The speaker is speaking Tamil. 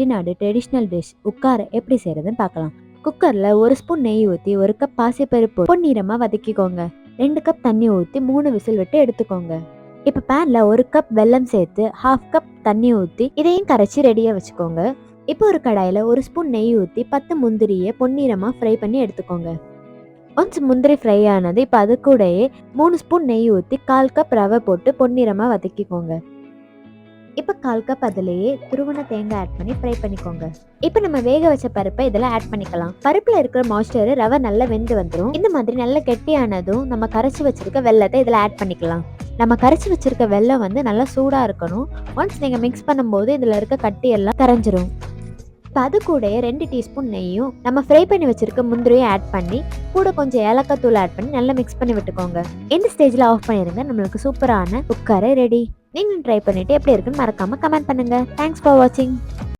செட்டிநாடு ட்ரெடிஷ்னல் டிஷ் உட்கார எப்படி செய்யறதுன்னு பார்க்கலாம். குக்கர்ல ஒரு ஸ்பூன் நெய் ஊற்றி ஒரு கப் பாசிப்பருப்பு பொன்னிறமாக வதக்கிக்கோங்க. ரெண்டு கப் தண்ணி ஊற்றி மூணு விசில் விட்டு எடுத்துக்கோங்க. இப்போ பேனில் ஒரு கப் வெல்லம் சேர்த்து ஹாஃப் கப் தண்ணி ஊற்றி இதையும் கரைச்சி ரெடியாக வச்சுக்கோங்க. இப்போ ஒரு கடாயில் ஒரு ஸ்பூன் நெய் ஊற்றி பத்து முந்திரியை பொன்னிறமாக ஃப்ரை பண்ணி எடுத்துக்கோங்க. ஒன்ஸ் முந்திரி ஃப்ரை ஆனது இப்போ அது கூடயே மூணு ஸ்பூன் நெய் ஊற்றி கால் கப் ரவை போட்டு பொன்னிறமாக வதக்கிக்கோங்க. இப்போ கால் கப் அதுலேயே துருவன தேங்காய் ஆட் பண்ணி ஃப்ரை பண்ணிக்கோங்க. இப்போ நம்ம வேக வச்ச பருப்பை இதில் ஆட் பண்ணிக்கலாம். பருப்பில் இருக்கிற மாய்ஸ்டர் ரவை நல்லா வெந்து வந்துடும் இந்த மாதிரி நல்லா கெட்டியானதும் நம்ம கரைச்சி வச்சிருக்க வெள்ளத்தை இதில் ஆட் பண்ணிக்கலாம். நம்ம கரைச்சி வச்சிருக்க வெல்லம் வந்து நல்லா சூடாக இருக்கணும். ஒன்ஸ் நீங்கள் மிக்ஸ் பண்ணும்போது இதில் இருக்க கட்டி எல்லாம் கரைஞ்சிரும். இப்போ அது கூடயே ரெண்டு டீஸ்பூன் நெய்யும் நம்ம ஃப்ரை பண்ணி வச்சிருக்க முந்திரியும் ஆட் பண்ணி கூட கொஞ்சம் ஏலக்காய் தூள் ஆட் பண்ணி நல்லா மிக்ஸ் பண்ணி விட்டுக்கோங்க. இந்த ஸ்டேஜில் ஆஃப் பண்ணிடுங்க நம்மளுக்கு சூப்பரான குக்கரை ரெடி நீங்களும் ட்ரை பண்ணிட்டு எப்படி இருக்குன்னு மறக்காம கமெண்ட் பண்ணுங்க. தேங்க்ஸ் ஃபார் வாட்சிங்